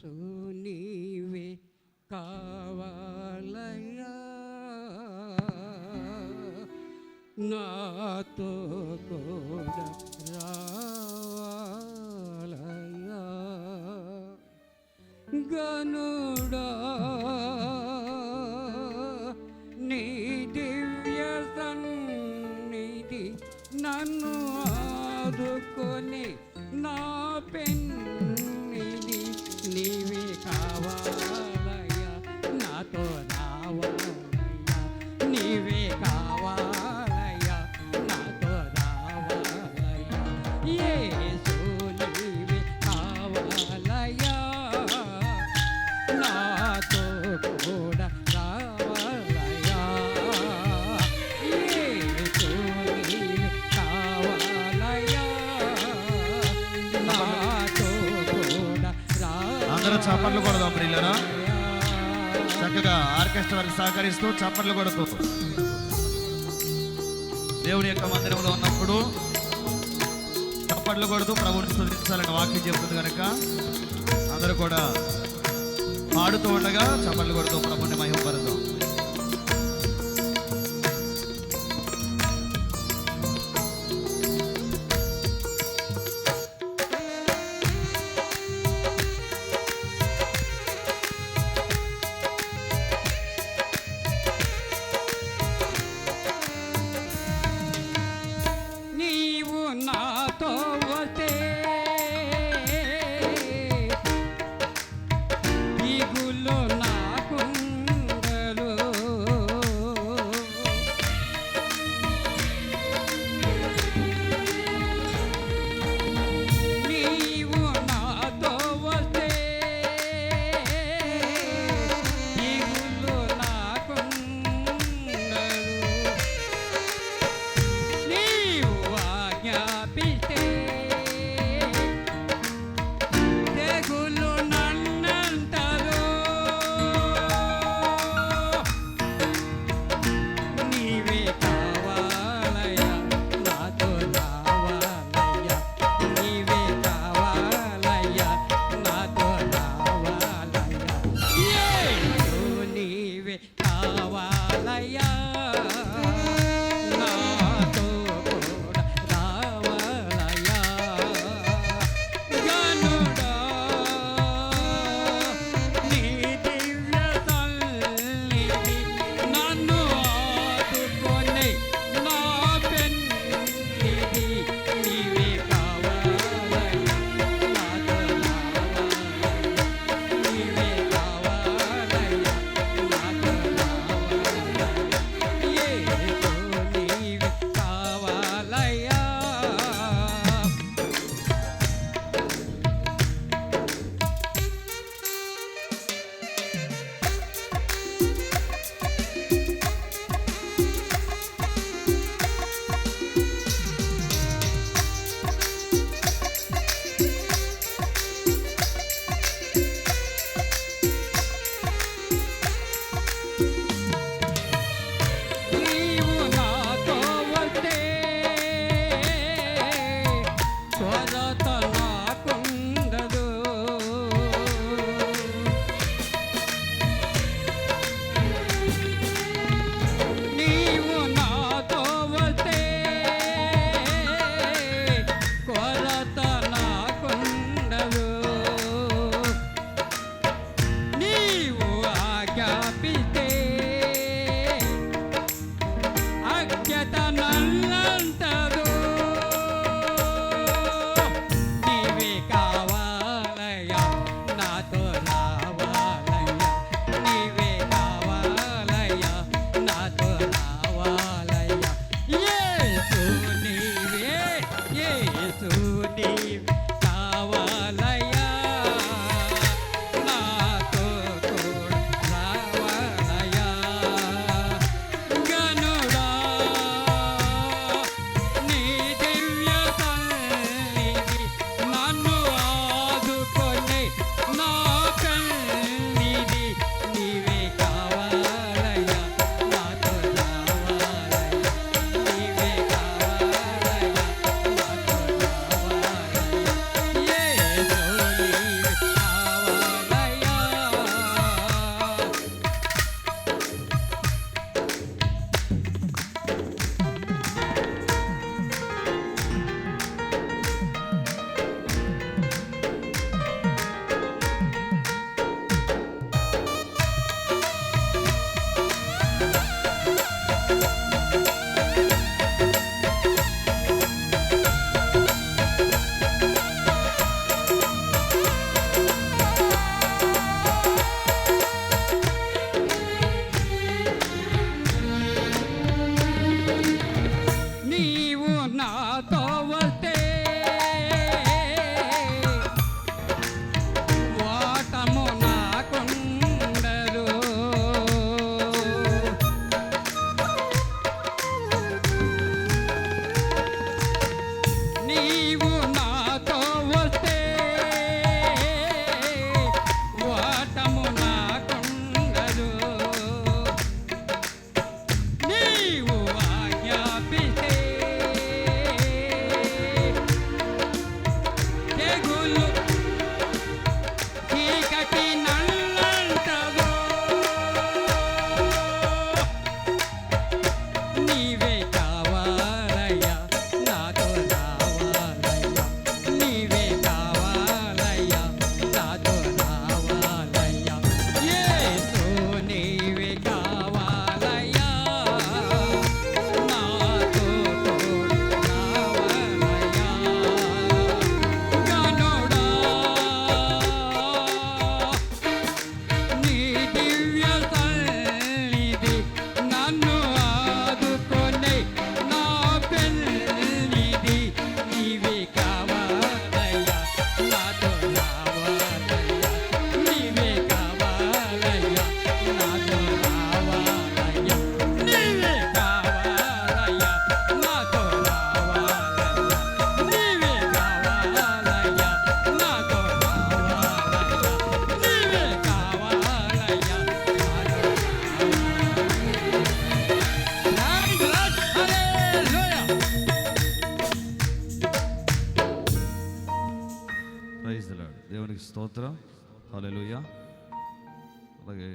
యేసు నీవే కావాలయ్యా. నాతో కూడా రావాలయ్యా. గనుడా నీ దివ్య సన్నిధి నన్ను ఆదుకొని నా పెన్ చప్పట్లు కొడదాం ప్రియులరా. చక్కగా ఆర్కెస్ట్రా వారికి సహకరిస్తూ చప్పట్లు కొడుతూ. దేవుని యొక్క మందిరంలో ఉన్నప్పుడు చప్పట్లు కొడుతూ ప్రభుని స్థుతించాలని వాక్యం చెప్తుంది కనుక అందరూ కూడా పాడుతూ ఉండగా చప్పట్లు కొడుతూ ప్రభుని మహిమపరు నాతో yeah. ತವ దేవునికి స్తోత్రం హల్లెలూయా అలాగే